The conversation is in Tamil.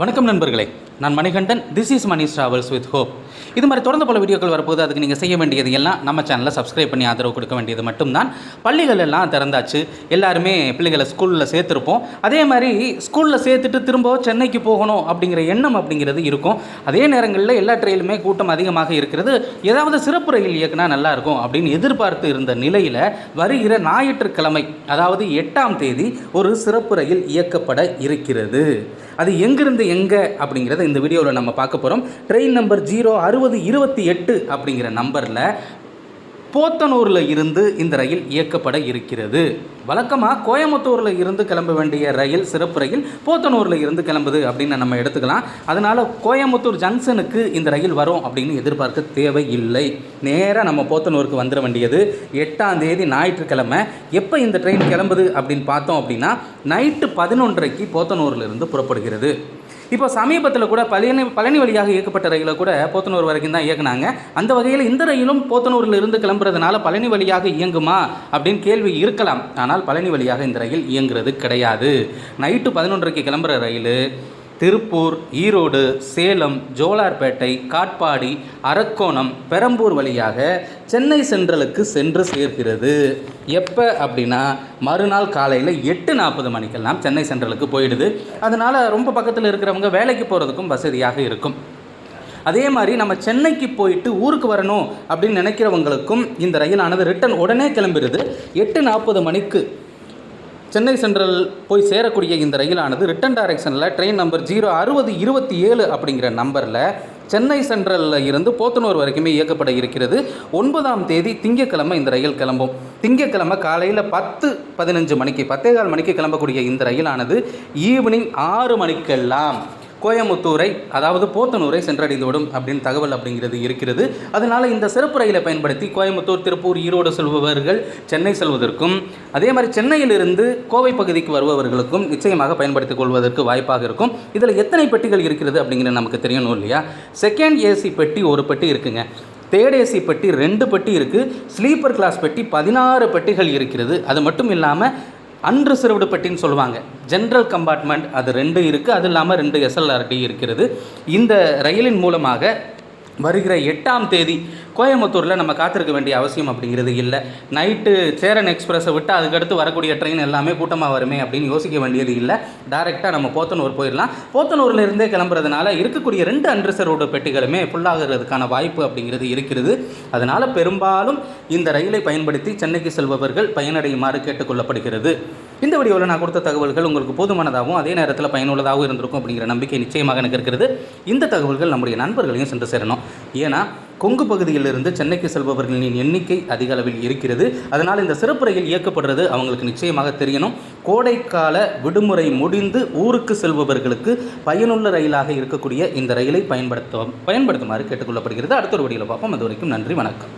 வணக்கம் நண்பர்களே. நான் Manikandan. This is Mani travels with hope இது மாதிரி தொடர்ந்து பல வீடியோக்கள் வரப்போது அதுக்கு நீங்கள் செய்ய வேண்டியது எல்லாம் நம்ம சேனலில் சப்ஸ்கிரைப் பண்ணி ஆதரவு கொடுக்க வேண்டியது மட்டும்தான். பள்ளிகள் எல்லாம் திறந்தாச்சு. எல்லாருமே பிள்ளைகளை ஸ்கூலில் சேர்த்துருப்போம். அதே மாதிரி ஸ்கூலில் சேர்த்துட்டு திரும்ப சென்னைக்கு போகணும் அப்படிங்கிற எண்ணம் அப்படிங்கிறது இருக்கும். அதே நேரங்களில் எல்லா ட்ரெயிலுமே கூட்டம் அதிகமாக இருக்கிறது. ஏதாவது சிறப்பு ரயில் இயக்குனா நல்லாயிருக்கும் அப்படின்னு எதிர்பார்த்து இருந்த நிலையில் வருகிற ஞாயிற்றுக்கிழமை அதாவது எட்டாம் தேதி ஒரு சிறப்பு ரயில் இயக்கப்பட இருக்கிறது. அது எங்கிருந்து எங்கே அப்படிங்கிறத இந்த வீடியோவில் நம்ம பார்க்க போகிறோம் ட்ரெயின் நம்பர் ஜீரோ அறுபது இருபத்தி எட்டு அப்படிங்கிற நம்பரில் போத்தனூரில் இருந்து இந்த ரயில் இயக்கப்பட இருக்கிறது. வழக்கமாக கோயம்புத்தூரில் இருந்து கிளம்ப வேண்டிய ரயில் சிறப்பு ரயில் போத்தனூரில் இருந்து கிளம்புது அப்படின்னு நம்ம எடுத்துக்கலாம். அதனால் கோயம்புத்தூர் ஜங்ஷனுக்கு இந்த ரயில் வரும் அப்படின்னு எதிர்பார்க்க தேவையில்லை நேராக நம்ம போத்தனூருக்கு வந்துட வேண்டியது. எட்டாம் தேதி ஞாயிற்றுக்கிழமை. எப்போ இந்த ட்ரெயின் கிளம்புது அப்படின்னு பார்த்தோம் அப்படின்னா நைட்டு பதினொன்றரைக்கு போத்தனூரில் இருந்து புறப்படுகிறது. இப்போ சமீபத்தில் கூட பழனி பழனி வழியாக இயக்கப்பட்ட ரயிலை கூட போத்தனூர் வரைக்கும் தான் இயக்குனாங்க. அந்த வகையில் இந்த ரயிலும் போத்தனூரில் இருந்து கிளம்புறதுனால பழனி வழியாக இயங்குமா அப்படின்னு கேள்வி இருக்கலாம். ஆனால் பழனி வழியாக இந்த ரயில் இயங்குறது கிடையாது. நைட்டு பதினொன்றரைக்கு கிளம்புற ரயில் திருப்பூர் ஈரோடு சேலம் ஜோலார்பேட்டை காட்பாடி அரக்கோணம் பெரம்பூர் வழியாக சென்னை சென்ட்ரலுக்கு சென்று சேர்கிறது. எப்போ அப்படின்னா மறுநாள் காலையில் எட்டு நாற்பது மணிக்கெல்லாம் சென்னை சென்ட்ரலுக்கு போயிடுது. அதனால் ரொம்ப பக்கத்தில் இருக்கிறவங்க வேலைக்கு போகிறதுக்கும் வசதியாக இருக்கும். அதே மாதிரி நம்ம சென்னைக்கு போயிட்டு ஊருக்கு வரணும் அப்படின்னு நினைக்கிறவங்களுக்கும் இந்த ரயிலானது ரிட்டன் உடனே கிளம்பிடுது. எட்டு நாற்பது மணிக்கு சென்னை சென்ட்ரல் போய் சேரக்கூடிய இந்த ரயிலானது ரிட்டன் டைரக்ஷனில் ட்ரெயின் நம்பர் ஜீரோ அறுபது இருபத்தி ஏழு அப்படிங்கிற நம்பரில் சென்னை சென்ட்ரலில் இருந்து போத்தனூர் வரைக்குமே இயக்கப்பட இருக்கிறது. ஒன்பதாம் தேதி திங்கக்கிழமை இந்த ரயில் கிளம்பும். திங்கக்கிழமை காலையில் பத்து பதினஞ்சு மணிக்கு பத்தே கால் மணிக்கு கிளம்பக்கூடிய இந்த ரயிலானது ஈவினிங் ஆறு மணிக்கெல்லாம் கோயமுத்தூரை அதாவது போத்தனூரை சென்றடைந்துவிடும் அப்படின்னு தகவல் அப்படிங்கிறது இருக்கிறது. அதனால் இந்த சிறப்பு ரயிலை பயன்படுத்தி கோயம்புத்தூர் திருப்பூர் ஈரோடு செல்பவர்கள் சென்னை செல்வதற்கும் அதே மாதிரி சென்னையிலிருந்து கோவை பகுதிக்கு வருபவர்களுக்கும் நிச்சயமாக பயன்படுத்திக் கொள்வதற்கு வாய்ப்பாக இருக்கும். இதில் எத்தனை பெட்டிகள் இருக்கிறது அப்படிங்கிறது நமக்கு தெரியணும் இல்லையா? செகண்ட் ஏசி பெட்டி ஒரு பெட்டி இருக்குங்க. தேர்ட் ஏசி பெட்டி ரெண்டு பெட்டி இருக்குது ஸ்லீப்பர் கிளாஸ் பெட்டி பதினாறு பெட்டிகள் இருக்கிறது. அது மட்டும் இல்லாமல் அன்ரிசர்வ்டு பெட்டின்னு சொல்லுவாங்க. ஜென்ரல் கம்பார்ட்மெண்ட் அது ரெண்டு இருக்குது அது இல்லாமல் ரெண்டு எஸ்எல்ஆர்டி இருக்கிறது. இந்த ரயிலின் மூலமாக வருகிற எட்டாம் தேதி கோயம்புத்தூரில் நம்ம காத்திருக்க வேண்டிய அவசியம் அப்படிங்கிறது இல்லை. நைட்டு சேரன் எக்ஸ்பிரஸை விட்டு அதுக்கடுத்து வரக்கூடிய ட்ரெயின் எல்லாமே கூட்டமாக வருமே அப்படின்னு யோசிக்க வேண்டியது இல்லை. டைரெக்டாக நம்ம போத்தனூர் போயிடலாம் போத்தனூர்லேருந்தே கிளம்புறதுனால இருக்கக்கூடிய ரெண்டு அன்ரிசர்வ்டு பெட்டிகளுமே ஃபுல்லாகிறதுக்கான வாய்ப்பு அப்படிங்கிறது இருக்கிறது. அதனால் பெரும்பாலும் இந்த ரயிலை பயன்படுத்தி சென்னைக்கு செல்பவர்கள் பயனடையுமாறு கேட்டுக்கொள்ளப்படுகிறது. இந்த வீடியோவில் நான் கொடுத்த தகவல்கள் உங்களுக்கு போதுமானதாகவும் அதே நேரத்தில் பயனுள்ளதாகவும் இருந்திருக்கும் அப்படிங்கிற நம்பிக்கை நிச்சயமாக எனக்கு இருக்கிறது இந்த தகவல்கள் நம்முடைய நண்பர்களையும் சென்று சேரணும். ஏன்னா கொங்கு பகுதியிலிருந்து சென்னைக்கு செல்பவர்களின் எண்ணிக்கை அதிக அளவில் இருக்கிறது. அதனால் இந்த சிறப்பு ரயில் இயக்கப்படுறது அவங்களுக்கு நிச்சயமாக தெரியணும். கோடைக்கால விடுமுறை முடிந்து ஊருக்கு செல்பவர்களுக்கு பயனுள்ள ரயிலாக இருக்கக்கூடிய இந்த ரயிலை பயன்படுத்த பயன்படுத்துமாறு கேட்டுக்கொள்ளப்படுகிறது. அடுத்த ஒரு வீடியோவில் பார்ப்போம். அது வரைக்கும் நன்றி வணக்கம்.